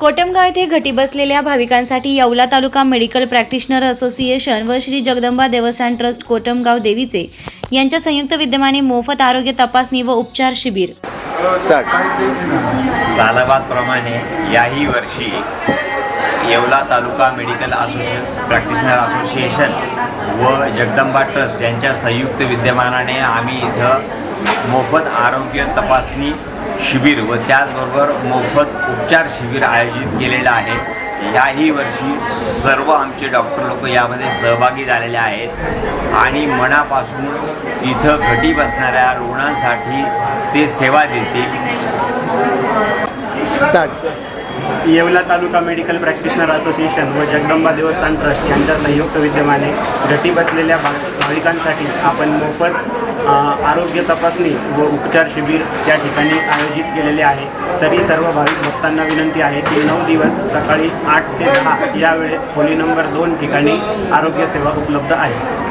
कोटमगाव येथे घटी बसलेल्या भाविकांसाठी Yeola taluka medical practitioner association व श्री जगदंबा देवस्थान ट्रस्ट कोटमगाव देवीचे यांच्या संयुक्त विद्यमाने मोफत आरोग्य तपासणी व उपचार शिबिर. सालाबादप्रमाणे याही वर्षी येवला तालुका मेडिकल असोसिए प्रॅक्टिशनर असोसिएशन व जगदंबा ट्रस्ट यांच्या संयुक्त विद्यमानाने आम्ही इथं मोफत आरोग्य तपासणी शिबिर व त्याचबरोबर मोफत उपचार शिबिर आयोजित केलेलं आहे. याही वर्षी सर्व आमचे डॉक्टर लोक यामध्ये सहभागी झालेले आहेत. आणि मनापासून इथं घटी बसणाऱ्या रुग्णांसाठी ते सेवा देतील. येवला तालुका मेडिकल प्रॅक्टिशनर असोसिएशन व जगदंबा देवस्थान ट्रस्ट यांच्या संयुक्त विद्यमाने घटी बसलेल्या भाग भाविकांसाठी आपण मोफत आरोग्य तपासणी व उपचार शिबिर या ठिकाणी आयोजित केलेले आहे. तरी सर्व भाविक भक्तांना विनंती आहे की नऊ दिवस सकाळी आठ ते दहा या वेळेत खोली नंबर दोन ठिकाणी आरोग्य सेवा उपलब्ध आहे.